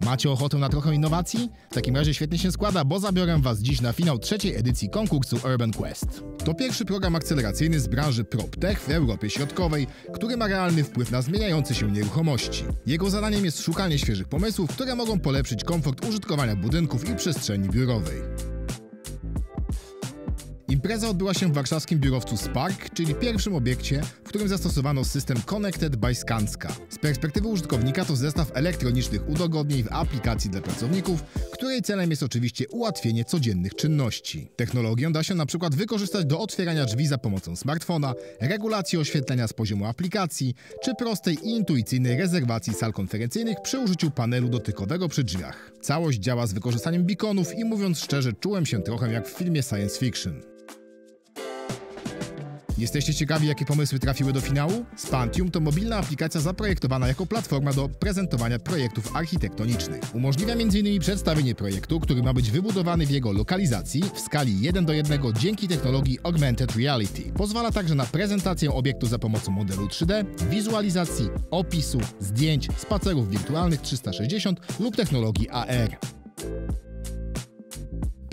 Macie ochotę na trochę innowacji? W takim razie świetnie się składa, bo zabiorę Was dziś na finał trzeciej edycji konkursu Urban Quest. To pierwszy program akceleracyjny z branży PropTech w Europie Środkowej, który ma realny wpływ na zmieniające się nieruchomości. Jego zadaniem jest szukanie świeżych pomysłów, które mogą polepszyć komfort użytkowania budynków i przestrzeni biurowej. Impreza odbyła się w warszawskim biurowcu Spark, czyli pierwszym obiekcie, w którym zastosowano system Connected by Skanska. Z perspektywy użytkownika to zestaw elektronicznych udogodnień w aplikacji dla pracowników, której celem jest oczywiście ułatwienie codziennych czynności. Technologię da się na przykład wykorzystać do otwierania drzwi za pomocą smartfona, regulacji oświetlenia z poziomu aplikacji, czy prostej i intuicyjnej rezerwacji sal konferencyjnych przy użyciu panelu dotykowego przy drzwiach. Całość działa z wykorzystaniem beaconów i mówiąc szczerze, czułem się trochę jak w filmie science fiction. Jesteście ciekawi, jakie pomysły trafiły do finału? Spantium to mobilna aplikacja zaprojektowana jako platforma do prezentowania projektów architektonicznych. Umożliwia m.in. przedstawienie projektu, który ma być wybudowany w jego lokalizacji w skali 1 do 1 dzięki technologii Augmented Reality. Pozwala także na prezentację obiektu za pomocą modelu 3D, wizualizacji, opisu, zdjęć, spacerów wirtualnych 360 lub technologii AR.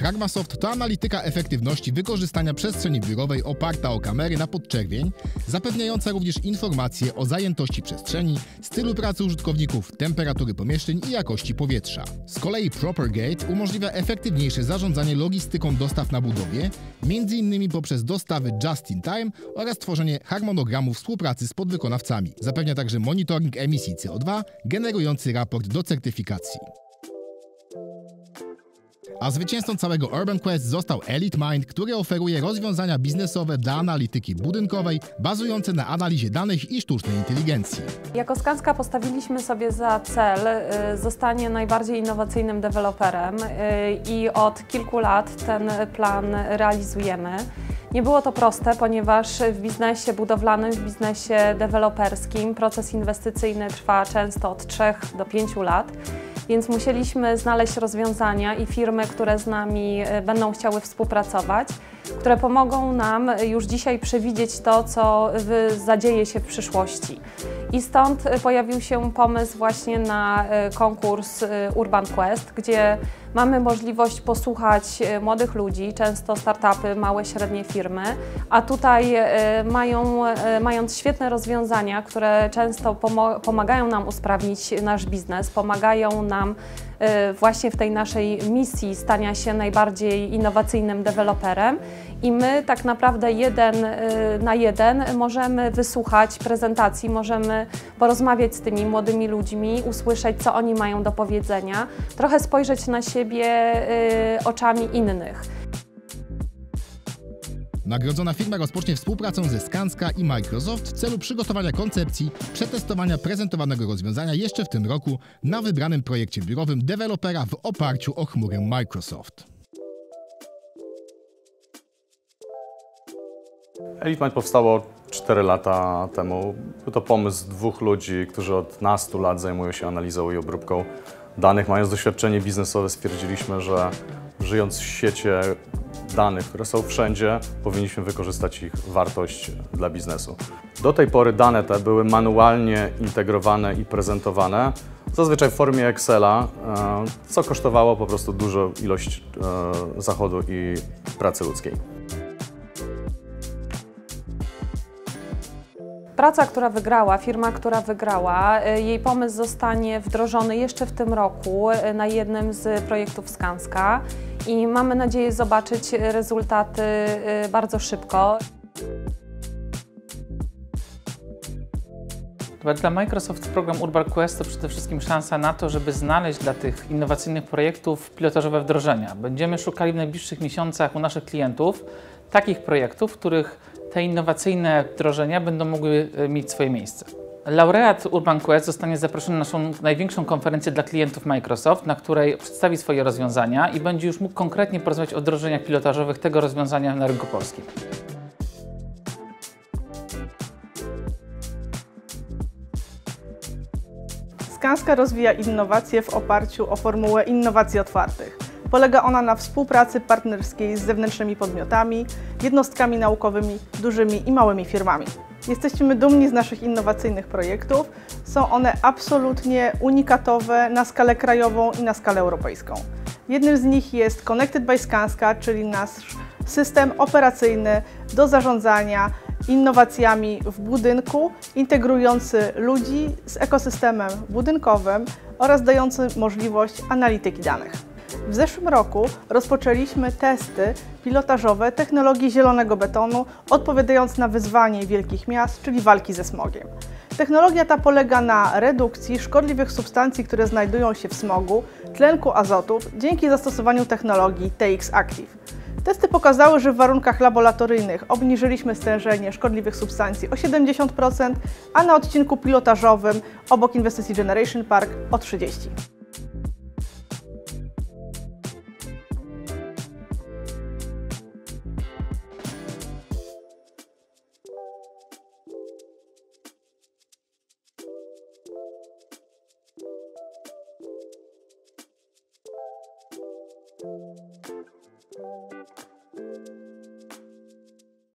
Pragmasoft to analityka efektywności wykorzystania przestrzeni biurowej oparta o kamery na podczerwień, zapewniająca również informacje o zajętości przestrzeni, stylu pracy użytkowników, temperatury pomieszczeń i jakości powietrza. Z kolei Propergate umożliwia efektywniejsze zarządzanie logistyką dostaw na budowie, m.in. poprzez dostawy just in time oraz tworzenie harmonogramu współpracy z podwykonawcami. Zapewnia także monitoring emisji CO2, generujący raport do certyfikacji. A zwycięzcą całego Urban Quest został Elite Mind, który oferuje rozwiązania biznesowe dla analityki budynkowej, bazujące na analizie danych i sztucznej inteligencji. Jako Skanska postawiliśmy sobie za cel y, zostanie najbardziej innowacyjnym deweloperem y, i od kilku lat ten plan realizujemy. Nie było to proste, ponieważ w biznesie budowlanym, w biznesie deweloperskim proces inwestycyjny trwa często od 3 do 5 lat więc musieliśmy znaleźć rozwiązania i firmy, które z nami e, będą chciały współpracować, które pomogą nam już dzisiaj przewidzieć to, co zadzieje się w przyszłości. I stąd e, pojawił się pomysł właśnie na e, konkurs Urban Quest, gdzie Mamy możliwość posłuchać e, młodych ludzi, często startupy, małe, średnie firmy, a tutaj e, mają, e, mając świetne rozwiązania, które często pomagają nam usprawnić nasz biznes, pomagają nam właśnie w tej naszej misji stania się najbardziej innowacyjnym deweloperem i my tak naprawdę jeden na jeden możemy wysłuchać prezentacji, możemy porozmawiać z tymi młodymi ludźmi, usłyszeć, co oni mają do powiedzenia, trochę spojrzeć na siebie siebie y, oczami innych. Nagrodzona firma rozpocznie współpracę ze Skanska i Microsoft w celu przygotowania koncepcji, przetestowania prezentowanego rozwiązania jeszcze w tym roku na wybranym projekcie biurowym dewelopera w oparciu o chmurę Microsoft. EliteMind powstało 4 lata temu. Był to pomysł dwóch ludzi, którzy od nastu lat zajmują się analizą i obróbką danych. Mając doświadczenie biznesowe stwierdziliśmy, że żyjąc w świecie danych, które są wszędzie, powinniśmy wykorzystać ich wartość dla biznesu. Do tej pory dane te były manualnie integrowane i prezentowane, zazwyczaj w formie Excela, e, co kosztowało po prostu dużą ilość e, zachodu i pracy ludzkiej. Praca, która wygrała, firma, która wygrała, y, jej pomysł zostanie wdrożony jeszcze w tym roku y, na jednym z projektów Skanska i mamy nadzieję zobaczyć rezultaty y, bardzo szybko. Dla Microsoft program Urban Quest to przede wszystkim szansa na to, żeby znaleźć dla tych innowacyjnych projektów pilotażowe wdrożenia. Będziemy szukali w najbliższych miesiącach u naszych klientów takich projektów, w których te innowacyjne wdrożenia będą mogły e, mieć swoje miejsce. Laureat Urban Quest zostanie zaproszony na naszą największą konferencję dla klientów Microsoft, na której przedstawi swoje rozwiązania i będzie już mógł konkretnie porozmawiać o wdrożeniach pilotażowych tego rozwiązania na rynku polskim. Skanska rozwija innowacje w oparciu o formułę innowacji otwartych. Polega ona na współpracy partnerskiej z zewnętrznymi podmiotami, jednostkami naukowymi, dużymi i małymi firmami. Jesteśmy dumni z naszych innowacyjnych projektów. Są one absolutnie unikatowe na skalę krajową i na skalę europejską. Jednym z nich jest Connected by Skanska, czyli nasz system operacyjny do zarządzania innowacjami w budynku, integrujący ludzi z ekosystemem budynkowym oraz dający możliwość analityki danych. W zeszłym roku rozpoczęliśmy testy pilotażowe technologii zielonego betonu, odpowiadając na wyzwanie wielkich miast, czyli walki ze smogiem. Technologia ta polega na redukcji szkodliwych substancji, które znajdują się w smogu, tlenku azotów dzięki zastosowaniu technologii TX Active. Testy pokazały, że w warunkach laboratoryjnych obniżyliśmy stężenie szkodliwych substancji o 70%, a na odcinku pilotażowym obok inwestycji Generation Park o 30%.